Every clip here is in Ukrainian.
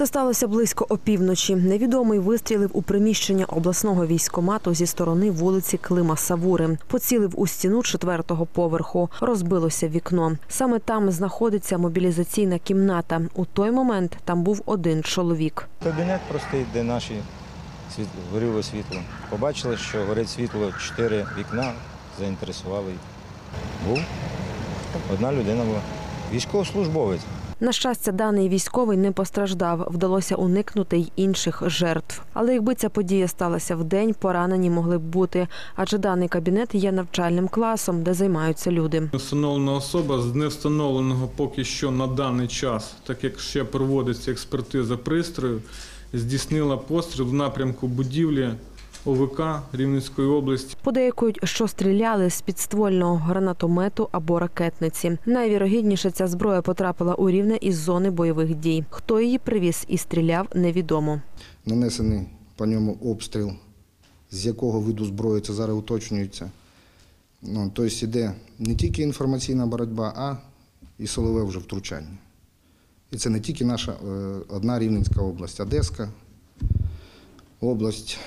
Все сталося близько опівночі. Невідомий вистрілив у приміщення обласного військомату зі сторони вулиці Клима Савури. Поцілив у стіну четвертого поверху. Розбилося вікно. Саме там знаходиться мобілізаційна кімната. У той момент там був один чоловік. Кабінет простий, де наші горіло світло. Побачили, що горить світло, чотири вікна, заінтересували. Був. Одна людина була. Військовослужбовець. На щастя, даний військовий не постраждав. Вдалося уникнути й інших жертв. Але якби ця подія сталася в день, поранені могли б бути, адже даний кабінет є навчальним класом, де займаються люди. Встановлена особа з невстановленого поки що на даний час, так як ще проводиться експертиза пристрою, здійснила постріл в напрямку будівлі ОВК Рівненської області. Подейкують, що стріляли з підствольного гранатомету або ракетниці. Найвірогідніше ця зброя потрапила у рівне із зони бойових дій. Хто її привіз і стріляв, невідомо. Нанесений по ньому обстріл, з якого виду зброї це зараз уточнюється. Ну, тобто йде не тільки інформаційна боротьба, а і силове вже втручання. І це не тільки наша е, одна Рівненська область, Одеська область,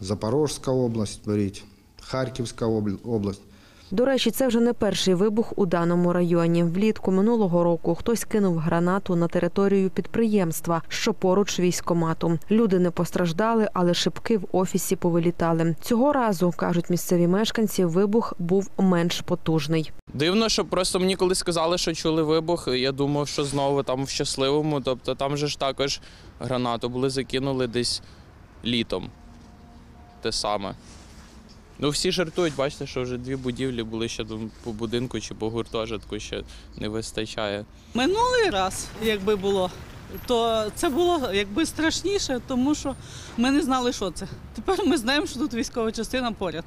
Запорожська область, беріть, Харківська область. До речі, це вже не перший вибух у даному районі. Влітку минулого року хтось кинув гранату на територію підприємства, що поруч військомату. Люди не постраждали, але шибки в офісі повилітали. Цього разу кажуть місцеві мешканці, вибух був менш потужний. Дивно, що просто мені коли сказали, що чули вибух, я думав, що знову там в щасливому. Тобто там же ж також гранату були закинули десь літом. Те саме. Ну, всі жартують, бачите, що вже дві будівлі були ще по будинку чи по гуртожитку ще не вистачає. Минулий раз, якби було, то це було якби страшніше, тому що ми не знали, що це. Тепер ми знаємо, що тут військова частина поряд.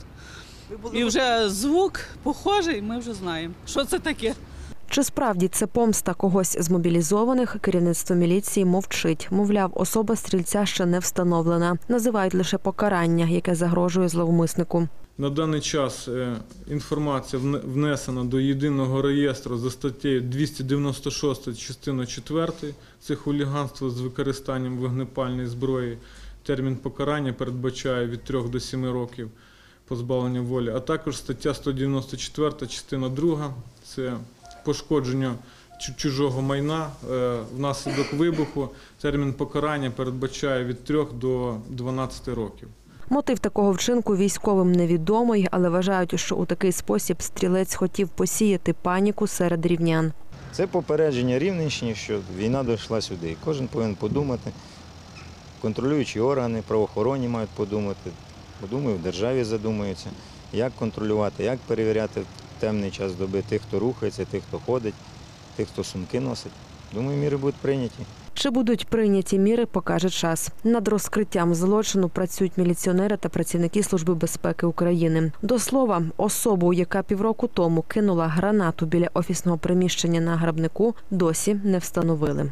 І вже звук похожий, ми вже знаємо, що це таке. Чи справді це помста когось з мобілізованих? Керівництво міліції мовчить. Мовляв, особа стрільця ще не встановлена. Називають лише покарання, яке загрожує зловмиснику. На даний час е, інформація внесена до єдиного реєстру за статтею 296 частина 4 це хуліганство з використанням вогнепальної зброї. Термін покарання передбачає від 3 до 7 років позбавлення волі, а також стаття 194 частина 2 це пошкодження чужого майна е, внаслідок вибуху. Термін покарання передбачає від 3 до 12 років. Мотив такого вчинку військовим невідомий, але вважають, що у такий спосіб стрілець хотів посіяти паніку серед рівнян. Це попередження Рівненщині, що війна дійшла сюди. І кожен повинен подумати. Контролюючі органи, правоохоронні мають подумати. Подумаю, в державі задумаються, як контролювати, як перевіряти темний час доби тих, хто рухається, тих, хто ходить, тих, хто сумки носить. Думаю, міри будуть прийняті. Чи будуть прийняті міри, покаже час. Над розкриттям злочину працюють міліціонери та працівники Служби безпеки України. До слова, особу, яка півроку тому кинула гранату біля офісного приміщення на грабнику, досі не встановили.